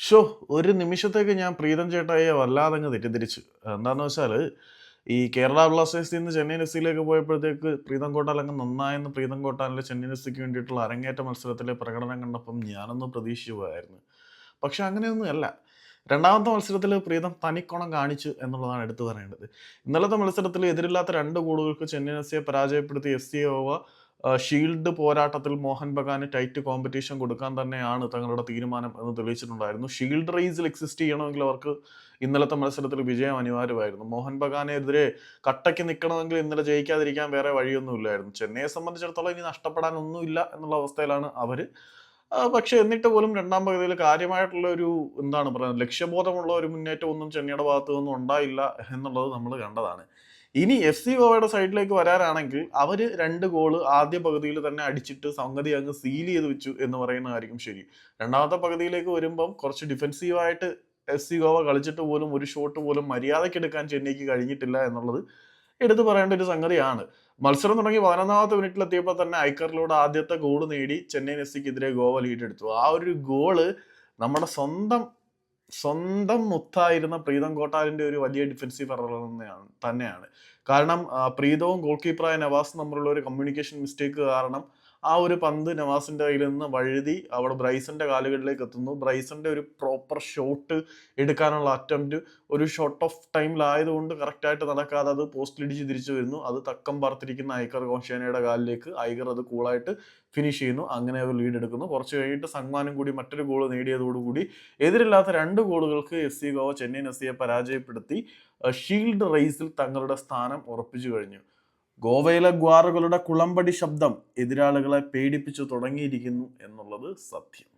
Show ഒരു നിമിഷത്തേക്ക് ഞാൻ പ്രീതം ചേട്ടായെ വല്ലാതെ അങ്ങ് തെറ്റിദ്ധരിച്ചു. എന്താണെന്ന് വെച്ചാൽ ഈ കേരള ബ്ലാസ്റ്റേഴ്സിൽ നിന്ന് ചെന്നൈ എഫ് പോയപ്പോഴത്തേക്ക് പ്രീതം കോട്ടാൽ അങ്ങ് നന്നായെന്ന് പ്രീതം കോട്ടാലിലെ ചെന്നൈ എഫ് വേണ്ടിയിട്ടുള്ള അരങ്ങേറ്റ മത്സരത്തിലെ പ്രകടനം കണ്ടപ്പം ഞാനൊന്ന് പ്രതീക്ഷിച്ചു പോയായിരുന്നു പക്ഷെ അങ്ങനെയൊന്നും അല്ല. രണ്ടാമത്തെ മത്സരത്തിൽ പ്രീതം തനിക്കുണം കാണിച്ചു എന്നുള്ളതാണ് എടുത്തു പറയേണ്ടത്. ഇന്നലത്തെ മത്സരത്തിൽ എതിരില്ലാത്ത രണ്ട് ഗോളുകൾക്ക് ചെന്നൈ എഫ് സിയെ പരാജയപ്പെടുത്തി എഫ് സി ഓവ ഷീൽഡ് പോരാട്ടത്തിൽ മോഹൻ ബഗാന് ടൈറ്റ് കോമ്പറ്റീഷൻ കൊടുക്കാൻ തന്നെയാണ് തങ്ങളുടെ തീരുമാനം എന്ന് തെളിയിച്ചിട്ടുണ്ടായിരുന്നു. ഷീൽഡ് റേസിൽ എക്സിസ്റ്റ് ചെയ്യണമെങ്കിൽ അവർക്ക് ഇന്നലത്തെ മത്സരത്തിൽ വിജയം അനിവാര്യമായിരുന്നു. മോഹൻ ബഗാനെതിരെ കട്ടയ്ക്ക് നിൽക്കണമെങ്കിൽ ഇന്നലെ ജയിക്കാതിരിക്കാൻ വേറെ വഴിയൊന്നുമില്ലായിരുന്നു. ചെന്നൈയെ സംബന്ധിച്ചിടത്തോളം ഇനി നഷ്ടപ്പെടാനൊന്നുമില്ല എന്നുള്ള അവസ്ഥയിലാണ് അവർ പക്ഷെ എന്നിട്ട് പോലും രണ്ടാം പകുതിയിൽ കാര്യമായിട്ടുള്ള ഒരു എന്താണ് പറയുന്നത് ലക്ഷ്യബോധമുള്ള ഒരു മുന്നേറ്റം ഒന്നും ചെന്നൈയുടെ ഭാഗത്തു നിന്നും ഉണ്ടായില്ല എന്നുള്ളത് നമ്മൾ കണ്ടതാണ്. ഇനി എഫ് സി ഗോവയുടെ സൈഡിലേക്ക് വരാനാണെങ്കിൽ അവർ രണ്ട് ഗോൾ ആദ്യ പകുതിയിൽ തന്നെ അടിച്ചിട്ട് സംഗതി അങ്ങ് സീൽ ചെയ്ത് വെച്ചു എന്ന് പറയുന്നതായിരിക്കും ശരി. രണ്ടാമത്തെ പകുതിയിലേക്ക് വരുമ്പം കുറച്ച് ഡിഫെൻസീവായിട്ട് എഫ് സി ഗോവ കളിച്ചിട്ട് പോലും ഒരു ഷോട്ട് പോലും മര്യാദയ്ക്ക് എടുക്കാൻ ചെന്നൈക്ക് കഴിഞ്ഞിട്ടില്ല എന്നുള്ളത് എടുത്തു പറയേണ്ട ഒരു സംഗതിയാണ്. മത്സരം തുടങ്ങി പതിനൊന്നാമത്തെ മിനിറ്റിലെത്തിയപ്പോൾ തന്നെ ഐക്കറിലൂടെ ആദ്യത്തെ ഗോൾ നേടി ചെന്നൈ എഫ്സിക്കെതിരെ ഗോവ ലീഡ് എടുത്തു. ആ ഒരു ഗോൾ നമ്മുടെ സ്വന്തം സ്വന്തം മുത്തായിരുന്ന പ്രീതം കോട്ടാലിന്റെ ഒരു വലിയ ഡിഫൻസീവ് എറർ തന്നെയാണ് കാരണം പ്രീതവും ഗോൾ കീപ്പറായ നവാസും തമ്മിലുള്ള ഒരു കമ്മ്യൂണിക്കേഷൻ മിസ്റ്റേക്ക് കാരണം ആ ഒരു പന്ത് നവാസിന്റെ കയ്യിൽ നിന്ന് വഴുതി അവിടെ ബ്രൈസന്റെ കാലുകളിലേക്ക് എത്തുന്നു. ബ്രൈസന്റെ ഒരു പ്രോപ്പർ ഷോട്ട് എടുക്കാനുള്ള അറ്റംപ്റ്റ് ഒരു ഷോർട്ട് ഓഫ് ടൈമിലായതുകൊണ്ട് കറക്റ്റായിട്ട് നടക്കാതെ അത് പോസ്റ്റിലിടിച്ച് തിരിച്ചു വരുന്നു. അത് തക്കം പാർത്തിരിക്കുന്ന ഐക്കർ ഗോഷേനയുടെ കാലിലേക്ക് ഐക്കർ അത് കൂളായിട്ട് ഫിനിഷ് ചെയ്യുന്നു. അങ്ങനെ അവർ ലീഡ് എടുക്കുന്നു. കുറച്ച് കഴിഞ്ഞിട്ട് സമ്മാനം കൂടി മറ്റൊരു ഗോൾ നേടിയതോടുകൂടി എതിരില്ലാത്ത രണ്ട് ഗോളുകൾക്ക് S C Goa Chennaiyin S സിയെ പരാജയപ്പെടുത്തി. ഷീൽഡ് റേസിൽ തങ്ങളുടെ സ്ഥാനം ഉറപ്പിച്ചു കഴിഞ്ഞു. ഗോവയിലെ ഗ്വാറുകളുടെ കുളമ്പടി ശബ്ദം എതിരാളികളെ പേടിപ്പിച്ചു തുടങ്ങിയിരിക്കുന്നു എന്നുള്ളത് സത്യം.